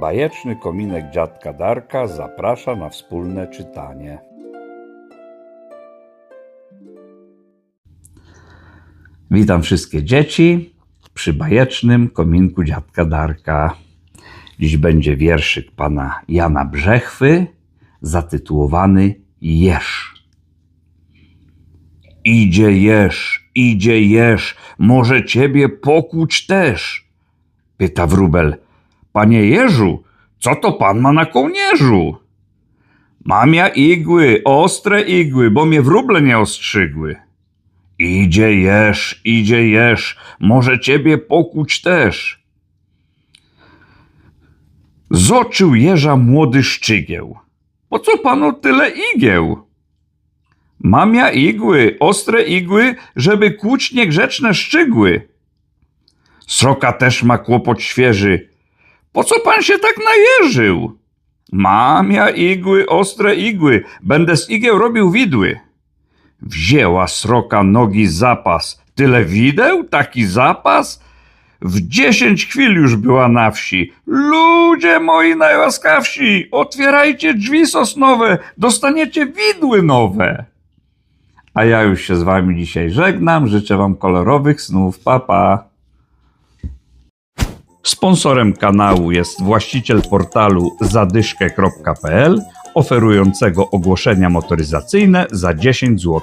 Bajeczny kominek dziadka Darka zaprasza na wspólne czytanie. Witam wszystkie dzieci przy bajecznym kominku dziadka Darka. Dziś będzie wierszyk pana Jana Brzechwy zatytułowany Jesz. Idzie jesz, idzie jesz, może ciebie pokuć też. Pyta wróbel. Panie Jerzu, co to pan ma na kołnierzu? Mam ja igły, ostre igły, bo mnie wróble nie ostrzygły. Idzie jesz, idzie jesz, może ciebie pokuć też. Zoczył jeża młody szczygieł. Po co panu tyle igieł? Mam ja igły, ostre igły, żeby kłuć niegrzeczne szczygły. Sroka też ma kłopot świeży. Po co pan się tak najeżył? Mam ja igły, ostre igły, będę z igieł robił widły. Wzięła sroka nogi zapas. Tyle wideł, taki zapas? W dziesięć chwil już była na wsi. Ludzie moi najłaskawsi, otwierajcie drzwi sosnowe, dostaniecie widły nowe. A ja już się z wami dzisiaj żegnam. Życzę wam kolorowych snów. Pa, pa. Sponsorem kanału jest właściciel portalu zadyszkę.pl oferującego ogłoszenia motoryzacyjne za 10 zł.